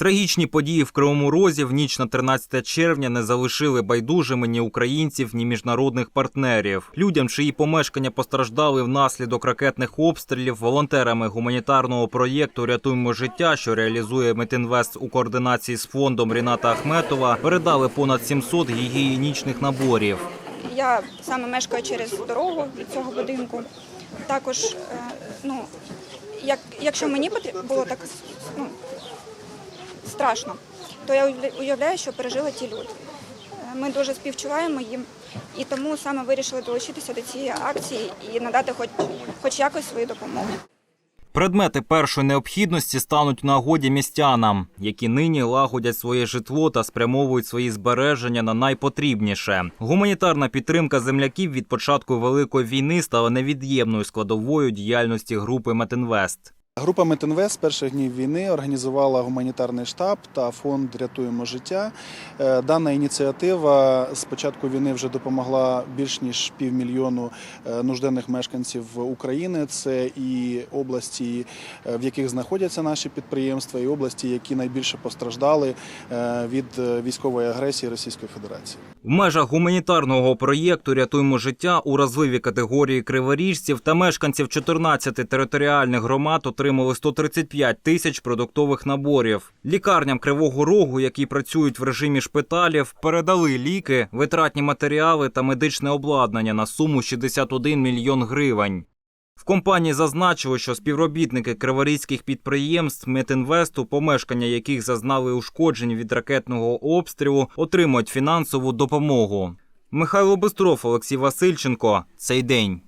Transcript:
Трагічні події в Кривому Розі в ніч на 13 червня не залишили байдужими ні українців, ні міжнародних партнерів. Людям, чиї помешкання постраждали внаслідок ракетних обстрілів, волонтерами гуманітарного проєкту Рятуємо життя, що реалізує Метінвест у координації з фондом Ріната Ахметова, передали понад 700 гігієнічних наборів. Я саме мешкаю через дорогу від цього будинку. Також, е, ну, як, якщо мені було так ну, страшно, то я уявляю, що пережили ті люди. Е, Ми дуже співчуваємо їм і тому саме вирішили долучитися до цієї акції і надати хоч, хоч якось свою допомогу. Предмети першої необхідності стануть нагоді містянам, які нині лагодять своє житло та спрямовують свої збереження на найпотрібніше. Гуманітарна підтримка земляків від початку великої війни стала невід'ємною складовою діяльності групи Метинвест. Група Метинвест з перших днів війни організувала гуманітарний штаб та фонд Рятуємо життя. Е, Дана ініціатива з початку війни вже допомогла більш ніж півмільйону е, нужденних мешканців України. Це і області, е, в яких знаходяться наші підприємства, і області, які найбільше постраждали від військової агресії Російської Федерації. В межах гуманітарного проєкту Рятуємо життя у разливі категорії криворіжців та мешканців 14 територіальних громад отримали 135 тисяч продуктових наборів. Лікарням Кривого Рогу, які працюють в режимі шпиталів, передали ліки, витратні матеріали та медичне обладнання на суму 61 мільйон гривень. В компанії зазначили, що співробітники криворізьких підприємств Метінвесту, помешкання яких зазнали ушкоджень від ракетного обстрілу, отримують фінансову допомогу. Михайло Бистров, Олексій Васильченко. Цей день.